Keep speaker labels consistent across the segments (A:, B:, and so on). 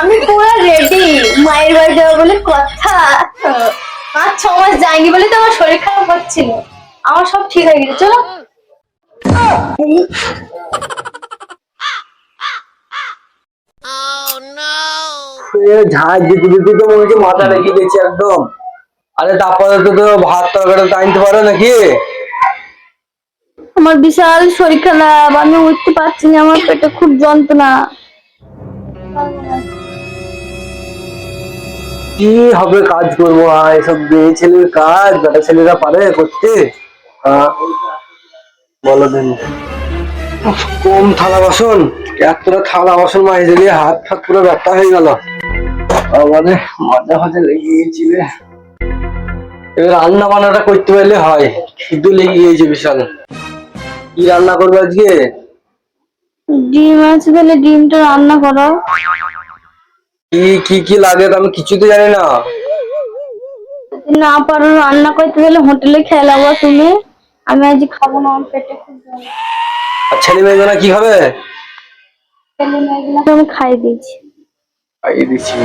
A: আমি পুরো রেডি মায়ের বাড়ি যাব বলে কথা। পাঁচ ছ মাস যায়নি বলে তো আমার শরীর খারাপ হচ্ছিল। আমার সব ঠিক হয়ে গেছে চলো।
B: ঝাঁজ দিতে দিতে তো মনে হচ্ছে মাথা রেখে দিয়েছে একদম। আরে তারপরে তো তো ভাত তরকারি তো আনতে পারো নাকি?
A: আমার বিশাল শরীর খারাপ আমি উঠতে পারছি না আমার পেটে খুব যন্ত্রণা।
B: কি হবে কাজ করব? এসব মেয়ে ছেলের কাজ, বেটা ছেলেরা পারে করতে? বলো দিন কম থালা বাসন। এতটা থালা বাসন মাঝে দিয়ে হাত ফাত পুরো ব্যথা হয়ে গেল। মানে মাঝে মাঝে লেগে গিয়েছিল। এবার রান্না বান্নাটা করতে পারলে হয়। খিদে লেগে গিয়েছে বিশাল। কি রান্না করবে আজকে?
A: ডিম আছে তাহলে ডিমটা রান্না করো।
B: কি কি কি লাগে আমি কিছু তো জানি না।
A: না পারো রান্না করতে গেলে হোটেলে খেলাবো তুমি। আমি আজ খাব না আমার পেটে খুব।
B: আর ছেলে মেয়েগুলো কি হবে
A: ছেলে মেয়েগুলোকে আমি খাই দিয়েছি।
B: খাইয়ে দিচ্ছি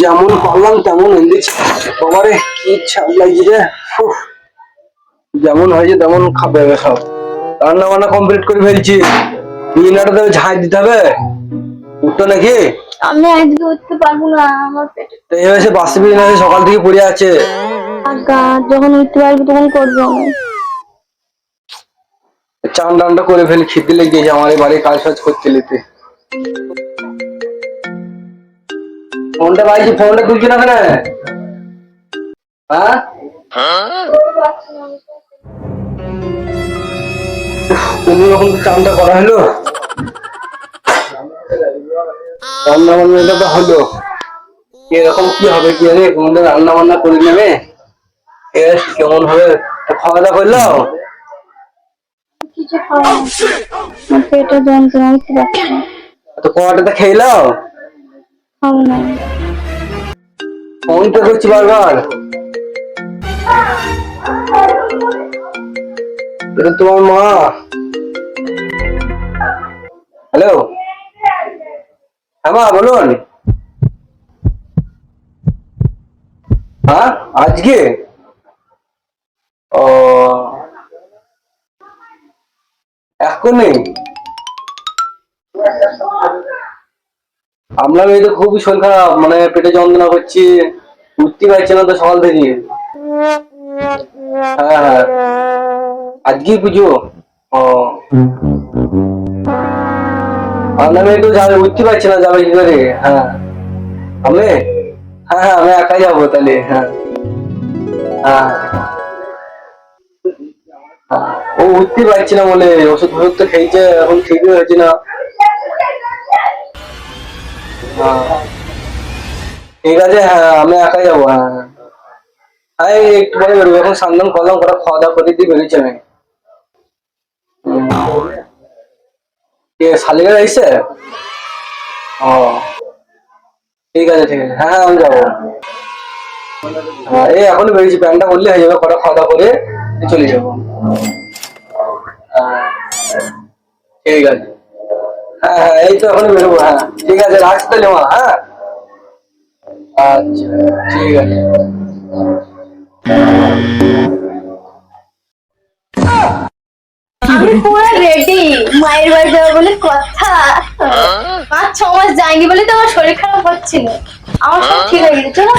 B: যেমন করলাম তেমন এনেছি তোমারে কি ছাপ লাগছে রে। যেমন হয়েছে তেমন খাবে সব রান্না বান্না কমপ্লিট করে ফেলছি। বিনাটা তবে ঝাঁজ দিতে হবে। উঠতো নাকি?
A: আমি আজকে উঠতে পারব না আমার পেটে।
B: তো এবার সে বাসবি না সকাল থেকে পড়ে আছে।
A: আগা যখন উঠতে পারব তখন করব আমি।
B: চান টানটা করে ফেলি খিদে লেগে গেছে আমার এই বাড়ি কাজ ফাজ করতে লেতে ফোনটা বাজছে ফোনটা তুলছি না কেন? হ্যাঁ। কোন রকম তো করা হলো রান্না বান্নাটা তো হলো। এরকম কি হবে কি জানি কোনটা রান্না বান্না করে নেবে? এর কেমন হবে? খাওয়া দাওয়া করল?
A: কিছু খাওয়া পেটে যন্ত্রণা উঠতে পারছি না
B: তো কটাতে খেলো?
A: না
B: ফোন তো করছি বারবার। তোমার মা? হ্যালো? হ্যাঁ বলুন। হ্যাঁ আজকে? ও, এখনই? আমরা মেয়ে তো খুবই শরীর খারাপ মানে পেটে যন্ত্রণা করছি উঠতে পারছি না তো সকাল থেকে। হ্যাঁ হ্যাঁ। আজকে পুজো। ও। মেয়ে তো যাবে উঠতে পারছি না যাবে কি করে হ্যাঁ আমি হ্যাঁ হ্যাঁ আমি একাই যাব তাহলে হ্যাঁ হ্যাঁ হ্যাঁ। ও উঠতে পারছি না বলে, ওষুধ ফষুধ তো খেয়েছে, এখন ঠিকই হয়েছে না হ্যাঁ। ঠিক আছে হ্যাঁ আমি একাই যাব হ্যাঁ হ্যাঁ। একটু পরে বেরোবো, এখন সান্দান করলাম, কটা খাওয়া দাওয়া করে দিয়ে বেরিয়েছি আমি। কে শালিকা এসছে ও। ঠিক আছে ঠিক আছে। হ্যাঁ আমি যাব। হ্যাঁ এই এখন বেরিয়েছি। প্যান্টটা করলে হয়ে যাবে। কটা খাওয়া করে চলে যাব। ঠিক আছে। হ্যাঁ হ্যাঁ এই তো এখন বেরোবো। হ্যাঁ ঠিক আছে, রাখছি তাহলে মা। হ্যাঁ? আচ্ছা ঠিক আছে।
A: আমি পুরো রেডি মায়ের বাড়ি যাব বলে কথা। পাঁচ ছ মাস যায়নি বলে তো আমার শরীর খারাপ হচ্ছিল আমার সব ঠিক হয়ে গেছে। চলো।